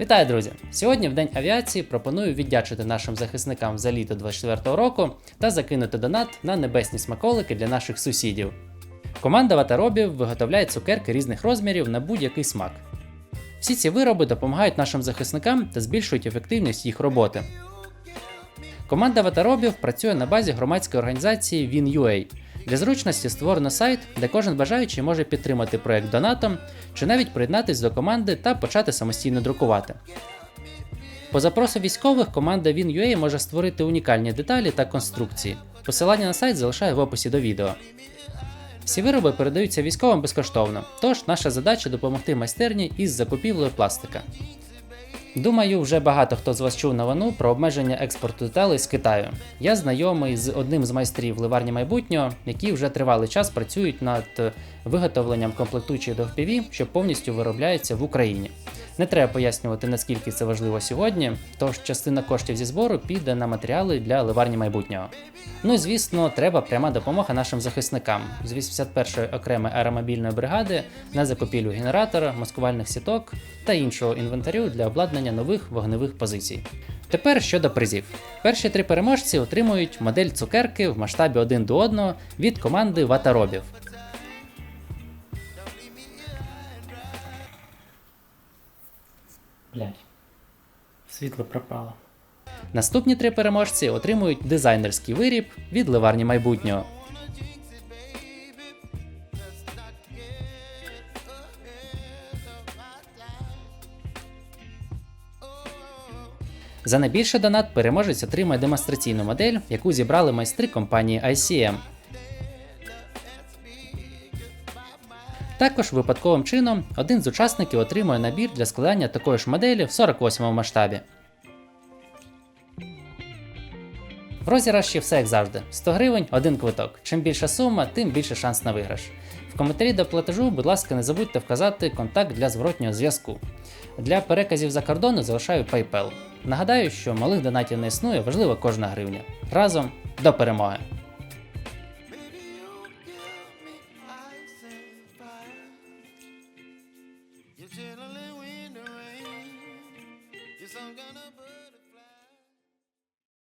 Вітаю, друзі! Сьогодні, в День авіації, пропоную віддячити нашим захисникам за літо 24 року та закинути донат на небесні смаколики для наших сусідів. Команда ватаробів виготовляє цукерки різних розмірів на будь-який смак. Всі ці вироби допомагають нашим захисникам та збільшують ефективність їх роботи. Команда ватаробів працює на базі громадської організації WinUA. Для зручності створено сайт, де кожен бажаючий може підтримати проект донатом чи навіть приєднатись до команди та почати самостійно друкувати. По запросу військових команда WinUA може створити унікальні деталі та конструкції. Посилання на сайт залишаю в описі до відео. Всі вироби передаються військовим безкоштовно, тож наша задача допомогти майстерні із закупівлею пластика. Думаю, вже багато хто з вас чув новину про обмеження експорту деталей з Китаю. Я знайомий з одним з майстрів ливарні майбутнього, які вже тривалий час працюють над е, виготовленням комплектуючих до FPV, що повністю виробляється в Україні. Не треба пояснювати, наскільки це важливо сьогодні, тож частина коштів зі збору піде на матеріали для ливарні майбутнього. Ну і звісно, треба пряма допомога нашим захисникам з 81-ї окремої аеромобільної бригади на закупівлю генератора, маскувальних сіток та іншого інвентарю для обладнання нових вогневих позицій. Тепер щодо призів. Перші три переможці отримують модель цукерки в масштабі 1 до 1 від команди Ватаробів. Блять. Світло пропало. Наступні три переможці отримують дизайнерський виріб від ливарні майбутнього. За найбільший донат переможець отримає демонстраційну модель, яку зібрали майстри компанії ICM. Також випадковим чином один з учасників отримує набір для складання такої ж моделі в 48 масштабі. В розіграші все як завжди: 100 гривень, один квиток. Чим більша сума, тим більше шанс на виграш. В коментарі до платежу, будь ласка, не забудьте вказати контакт для зворотнього зв'язку. Для переказів за кордону залишаю PayPal. Нагадаю, що малих донатів не існує, важлива кожна гривня. Разом до перемоги! I'm gonna.